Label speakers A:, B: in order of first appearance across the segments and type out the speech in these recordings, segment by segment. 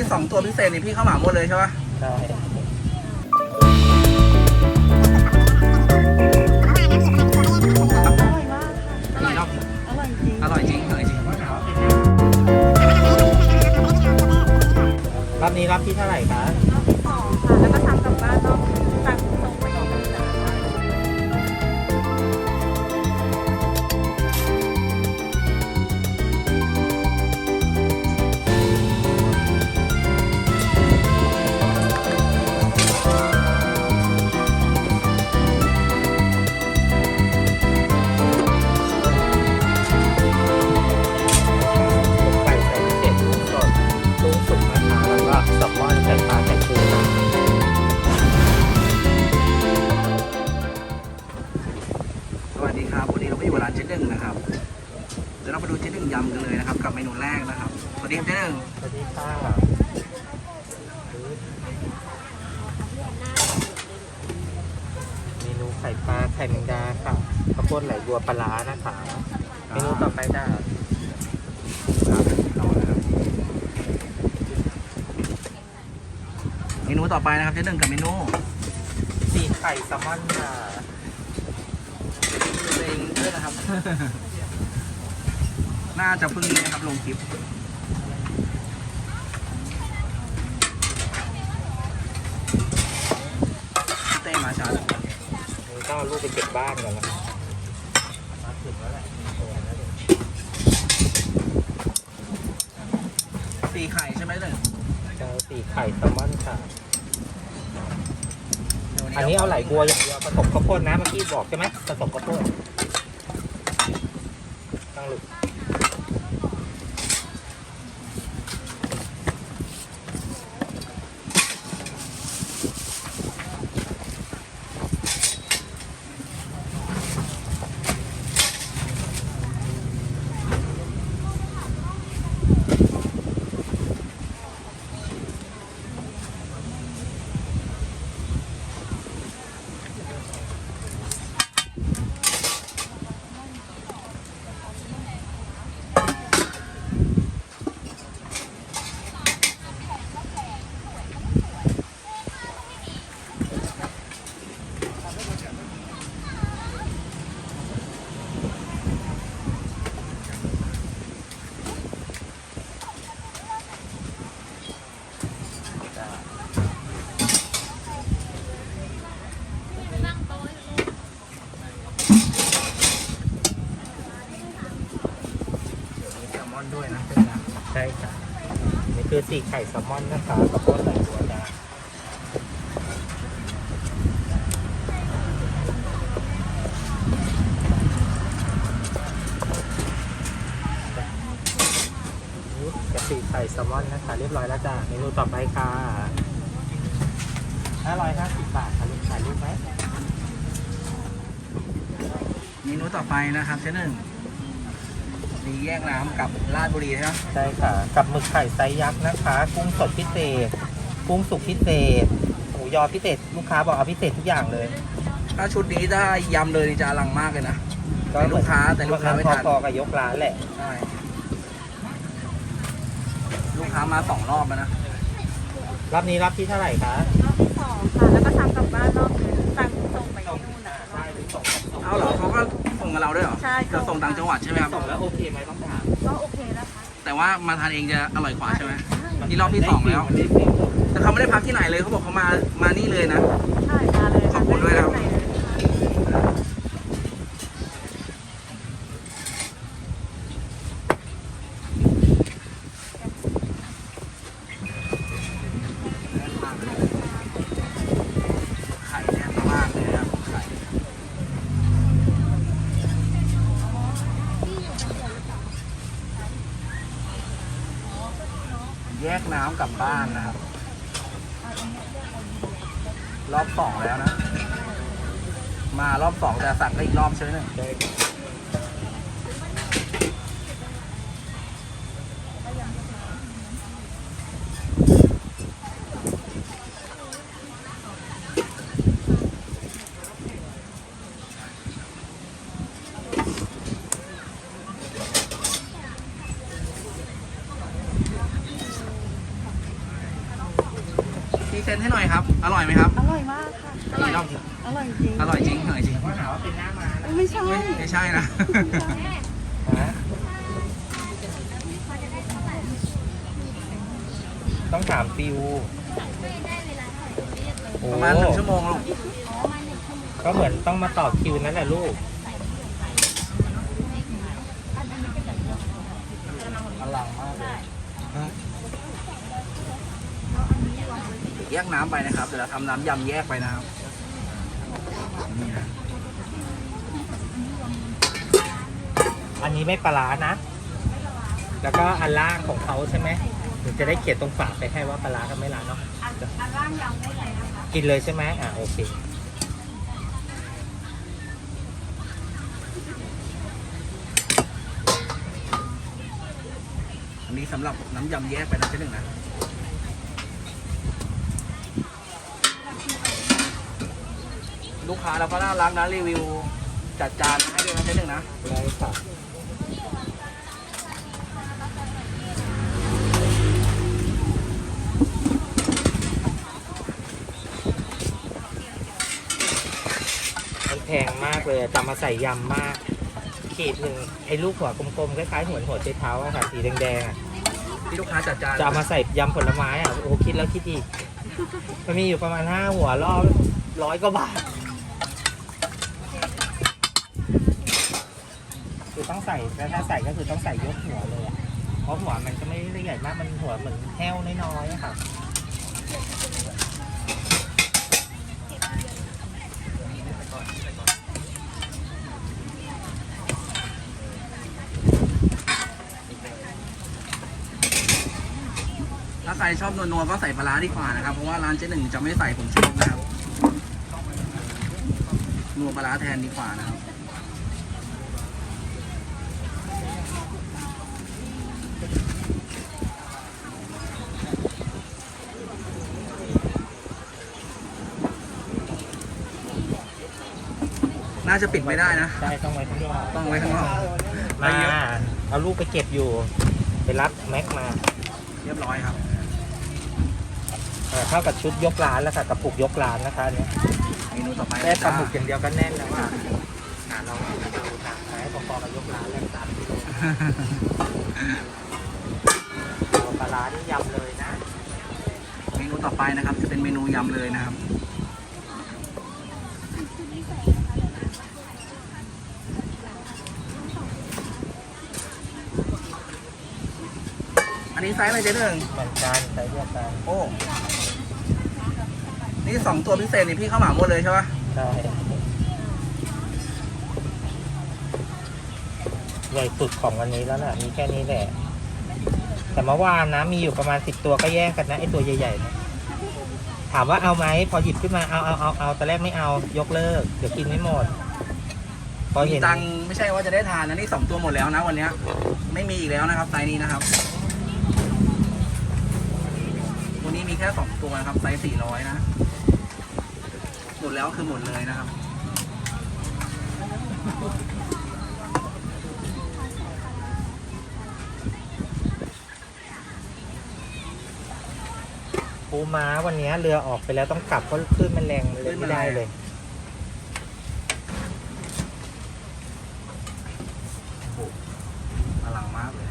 A: ที่สองตัวพิเศษนี่พี่เข้ามาหมดเลยใช่ปะ
B: ใช่
A: อร่อยมากอร่อยจริงอร่อยจริง
B: รอบนี้รอบที่เท่าไหร่คะ
C: สองค่ะแล้วก็
B: ข่ปลาไข่
A: แม
B: งดาค่ะข้าวโพดไหลบัวปลาร้านะคะเมนูต่อไปจ้า
A: เอาเลยครับเมนูต่อไปนะครับเจ๊หนึ่งกับเมนู
B: สีไข่แซลมอนค่ะ
A: ตัวเองด้วยนะครับ น่าจะเพิ่งนี้นะครับลงคลิป พี่เต้มาช้าจัง
B: นี่ก็เอาลูกไปเก็บบ้านกันนะคะมาถึงแล้วแหละมีตัวแล้วเดี๋ยว
A: ตีไข่ใช่ไหมหนึ่ง
B: จะเอาสีไข่แซลมอนค่ะ อันนี้เอาไหลบัวอย่างเดียวผสมข้าวโพดนะเมื่อกี้บอกใช่ไหมผสมข้าวโพดตั้งหลุด
A: มีแซลมอนด้วยนะ
B: ใช่ค่ะีไข่แซลมอนนะคะข้าวโพดไหลบัวนะกะสีไข่แซลมอนนะคะ เรียบร้อยแล้วจ้ะเมนูต่อไปค่ะ550บาทค่ะลูกถ่ายรูปไหม
A: เมนูต่อไปนะครับเจ๊หนึ่ง มีแยกน้ำกับราชบุรีใช่ไหม
B: ใช่ค่ะ กับหมึกไข่ไซส์ยักษ์นะคะ กุ้งสดพิเศษ กุ้งสุกพิเศษหมูยอพิเศษ ลูกค้าบอกเอาพิเศษทุกอย่างเลย
A: ถ้าชุดนี้ถ้ายำเลยนี่จะอลังมากเลยนะแต่ลูกค้าแต่ลูกค้าไม่ทัน
B: พอๆกับยกร้านแหละ
A: ใช่ลูกค้ามาสองรอบแล้วนะ
B: รอบนี้รอบที่เท่าไหร่คะ
C: รอบที่สองค่ะ แล้วก็ทำกลับบ้านรอบนึงสั่งส่งไปที่นู่นนะ
B: ใช่หรือส่ง
A: เอาเหรอเขาก็ส่ งกับเราด้วยเหรอ
C: ใช่
A: จะส่งต่างจังหวัดใช่ไหมครับ
B: ส่งแล้วโอเคไหมต้องถาม
C: ก็โอเคนะคะ
A: แต่ว่ามาทานเองจะอร่อยกว่าใช่ไหม นี่รอบที่สองแล้ว
B: ได้ฟิล
A: แต่เขาไม่ได้พักที่ไหนเลยเขาบอกเขามา มานี่เลยนะ
C: ใช่มาเลย
A: ขอบคุณด้วยนะครับ
C: ไหน
A: บ้านนะครับ รอบสองแล้วนะ มารอบสองแต่สั่งก็อีกรอบใช่ไหมเนี่ย ต้อ
C: ง
B: ถามฟิวโอ้
A: ประมาณหนึ่งชั่วโมงลูก
B: ก็เหมือนต้องมาต่อคิวนั่นแหละลูก
A: อลังมากเลยแยกน้ำไปนะครับ เดี๋ยวเราทำน้ำยำแยกไปนะครับนี่นะ
B: อันนี้ไม่ปลาร้านะ แล้วก็อันล่างของเขาใช่ไหมหนูจะได้เขียนตรงฝาไปให้ว่าปลาร้ากับไม่ร้าเนาะ
C: อันล่างยำได้เลยนะคะ
B: กินเลยใช่ไหมอ่าโอเค
A: อันนี้สำหรับน้ำยำแยกไปนะเจ๊หนึ่งนะ ลูกค้าเราก็น่ารักนะรีวิวจัดจานให้ด้วยนะเจ๊หนึ่งนะ
B: ได้ค่ะ พงมากเลยอะจะมาใส่ยำมาก ขีดหนึ่งไอ้ลูกหัวกลมๆคล้ายๆหัวหัวใจเท้าอะค่ะสีแดงๆอะ
A: ที่ลูกค้าจัดจาน
B: จะเอามาใส่ยำผลไม้อะโอ้คิดแล้วคิดอีกมันมีอยู่ประมาณห้าหัวรอบร้อยกว่าบาทคือต้องใส่แล้วถ้าใส่ก็คือต้องใส่ยกหัวเลยอะเพราะหัวมันก็ไม่ได้ใหญ่มากมันหัวเหมือนแห้วน้อยๆอะค่ะ
A: ใครชอบนัวๆก็ใส่ปลาร้าดีกว่านะครับ เพราะว่าร้านเจ๊หนึ่งจะไม่ใส่ผมชุบนะครับนัวปลาร้าแทนดีกว่านะครับน่าจะปิดไม่ได้นะ
B: ใช่ต้องไว้ข้างนอก
A: ต้องไว้ข้างนอก
B: มาเอาลูกไปเก็บอยู่ ไปรับแม็กมา
A: เรียบร้อยครับ
B: เออเท่ากับชุดยกร้านแล้วค่ะกระปุกยกร้านนะคะอันเนี้ย
A: เมนูต่อไป
B: แค่ปลาหมึกอย่างเดียวก็แน่นแล้วอะอะเราดูหนักไหมพอๆกับยกร้านแล้วสามกิโลตัวปลาร้านี่ยำเลยนะ
A: เมนูต่อไปนะครับ จะเป็นเมนูยำเลยนะครับ อันนี้ไซส์อะไรเจ๊หนึ่ง
B: เหมือนกันใช้เดียวกัน
A: โอ้ นี่สองตัวพิเศษนี่พี่เข้าเหมาหมดเลยใช่ปะ
B: ใช่ใหญ่สุดของวันนี้แล้วน่ะมีแค่นี้แหละ แต่เมื่อวานนะ มีอยู่ประมาณสิบตัวก็แย่งกันนะไอตัวใหญ่ๆนะถามว่าเอาไหมพอหยิบขึ้นมาเอาเอาเอาเอาแต่แรกไม่เอายกเลิก เดี๋ยวกินไม่หมด พอ
A: มี
B: เห็น
A: ตังค์ไม่ใช่ว่าจะได้ทานนะนี่สองตัวหมดแล้วนะวันเนี้ยไม่มีอีกแล้วนะครับไซส์นี้นะครับวันนี้มีแค่สองตัวนะครับไซส์สี่ร้อยนะหม ดแล้วคือหมดเลยนะครับ
B: ปูม้าวันนี้เรือออกไปแล้วต้องกลับเพราะคลื่นมันแรงเลยไม่ได้เลย
A: อลังมากเลย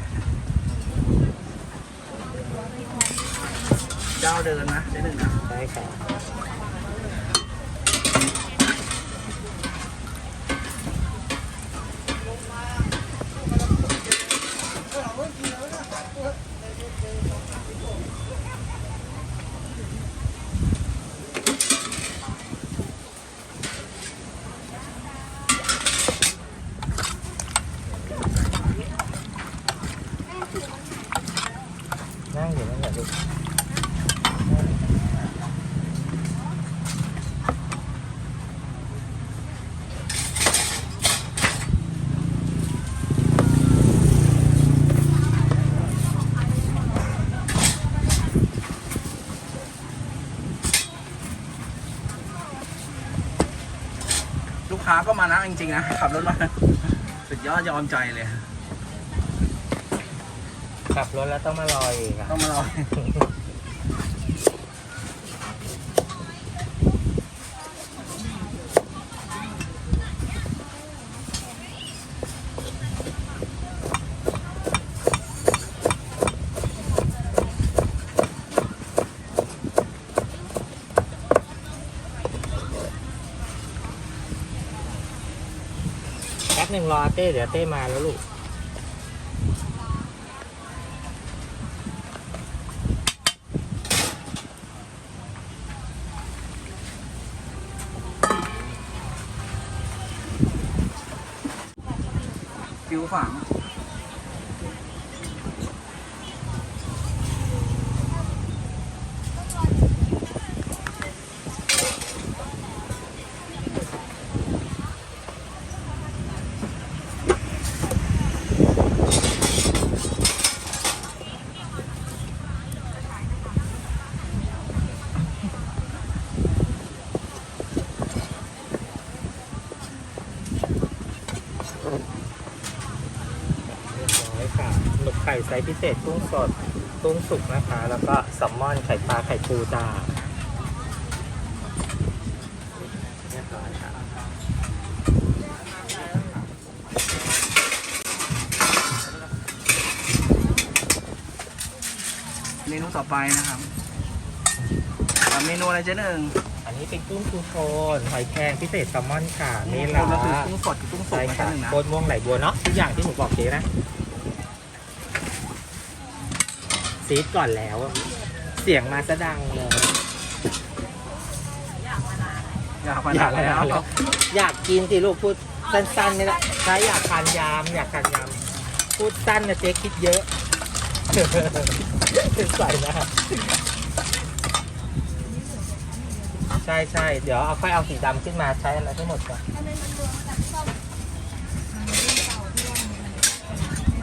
A: เจ้าเดินนะเจ๊หนึ่งนะ
B: ได้ค่ะ ก
A: ค้าก็มานะจริงๆนะขับรถมาสุดยอดยอมใจเลย
B: ขับรถแล้วต้องมารออีกอะ
A: ต้องมารอ
B: นึ่งรอเต้เดี๋ยวเต้มาแล้วลูก ไข่ไซส์พิเศษกุ้งสดกุ้งสุกนะคะ แล้วก็แซลมอนไข่ปลาไข่ปูจ้าเรียบร้อยค่ะ
A: เมนูต่อไปนะครับกับเมนูอะไรเจ๊หนึ่ง
B: อันนี้เป็นกุ้งทูโทนหอยแครงพิเศษแซลมอนค่ะนี่
A: เรา
B: ละ
A: ก็คือกุ้งสดกับกุ้งสุก
B: ใช่
A: นะเจ๊
B: ค่ะ
A: หนึ่งนะ
B: โคตรม่วงไหลบัวเนาะทุกอย่างที่หนูบอกเจ๊นะ ซีดก่อนแล้ว เสียงมาซะดังเลย
A: อยากไป
B: อยาก
A: แล้
B: แล้ววอยากกินสิลูกพูดสั้นๆนี่แหละใช่อยากทานยามอยากทานยามพูดสั้นนะเจ๊คิดเยอะใส่นะใช่ใช่เดี๋ยวเอาค่อยเอาสีดำขึ้นมาใช้อะไรทั้งหมดก่อน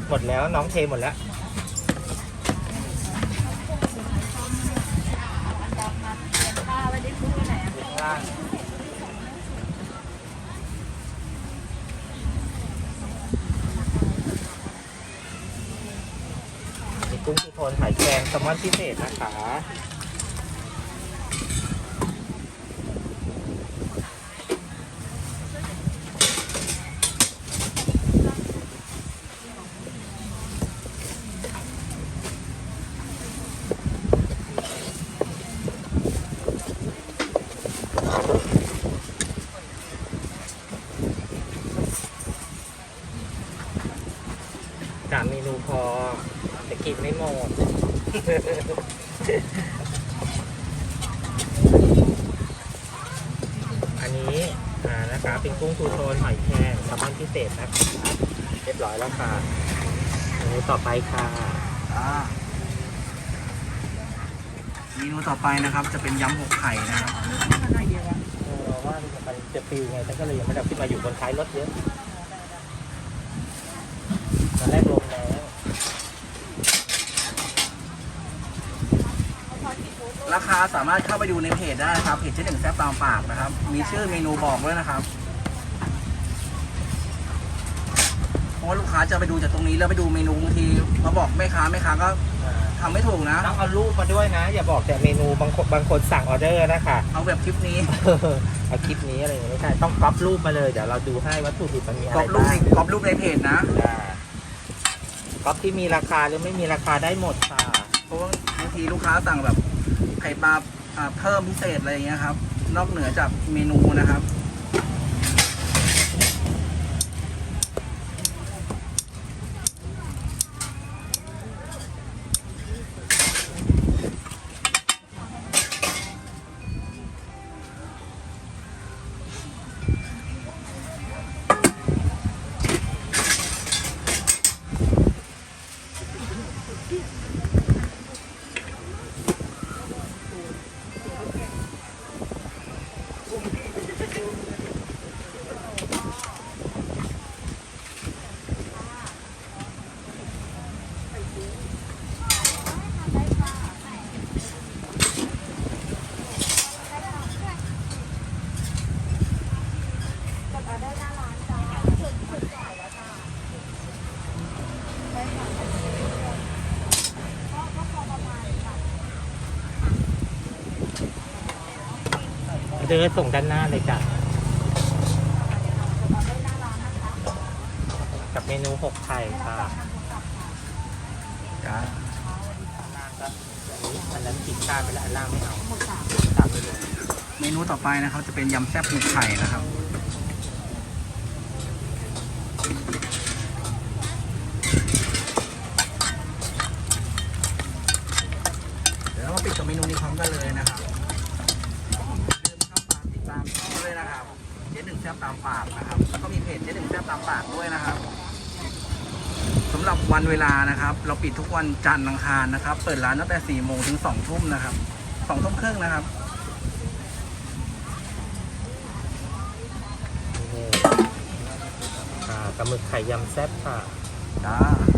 B: หมดแล้วน้องเทหมดแล้ว กุ้งสุโทนไข่แกงแซลมอนพิเศษนะคะ สามเมนูพอแต่กินไม่หมด อันนี้อ่านะคะเป็นกุ้งทูโทนหอยแครงแซลมอนพิเศษนะคะเรียบร้อยแล้วค่ะเมนูต่อไปค่ะ
A: อ่าเมนูต่อไปนะครับ จะเป็นยำหกไข่นะครับ
B: เออว่ามันจะปิวไงฉันก็เลยยังไม่ได้เอาขึ้นมาอยู่บนท้ายรถเยอะตอนแรกลงแล้ว
A: ราคาสามารถเข้าไปดูในเพจได้นะครับ เพจเจ๊หนึ่งแซ่บตามปากนะครับ มีชื่อเมนูบอกด้วยนะครับ เพราะว่าลูกค้าจะไปดูจากตรงนี้แล้วไปดูเมนูบางทีมาบอกแม่ค้าแม่ค้าก็
B: อ่า
A: ทำไม่ถูกนะ
B: ต้องเอารูปมาด้วยนะ อย่าบอกแต่เมนูบางคนบางคนสั่งออเดอร์นะคะ
A: เอาแบบคลิปนี้
B: เอาคลิปนี้อะไรอย่างเงี้ยไม่ใช่ต้องก๊อปรูปมาเลยเดี๋ยวเราดูให้วัตถุดิบมันมีอะ
A: กร
B: ไร
A: อบรูป
B: บ้า
A: ใน
B: ง
A: กรอบรูปในเพจนะ
B: อ่าก๊อปที่มีราคาหรือไม่มีราคาได้หมดค่ะ
A: เพราะว่าบางทีลูกค้าสั่งแบบ ไข่ปลาเพิ่มพิเศษอะไรอย่างเงี้ยครับ นอกเหนือจากเมนูนะครับ
B: เดินส่งด้านหน้าเลยจ้ะกับเมนูหกไข่ค่ะ
A: จ้า
B: อันนั้นกินข้าวไปแล้วอันล่างไม่เอาตามไปเลย
A: เมนูต่อไปนะครับจะเป็นยำแซ่บหมึกไข่นะครับ ปิดกับเมนูนี้พร้อมกันเลยนะครับอย่าลืมเข้ามาติดตามช่องด้วยนะครับเจ๊หนึ่งแซ่บตามปากนะครับแล้วก็มีเพจเจ๊หนึ่งแซ่บตามปากด้วยนะครับสำหรับวันเวลานะครับ เราปิดทุกวันจันทร์อังคารนะครับ เปิดร้านตั้งแต่4โมงถึง2ทุ่มนะครับ2ทุ่มครึ่งนะครับ
B: นี่อ่ากระหมึกไข่ยำแซ่บค่ะ
A: จ้าเ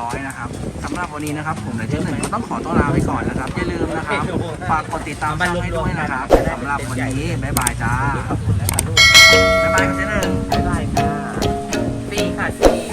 A: ร้อยนะครับสำหรับวันนี้นะครับ ผมและเจ๊หนึ่งก็ต้องขอตัวลาไปก่อนนะครับ อย่าลืมนะครับ ฝากกดติดตามช่องให้ด้วยนะครับสำหรับวันนี้ บ๊ายบายจ้า
B: บ๊า
A: ยบายครับเจ๊หนึ่ง
B: บ๊ายบายค่ะปีค่ะสี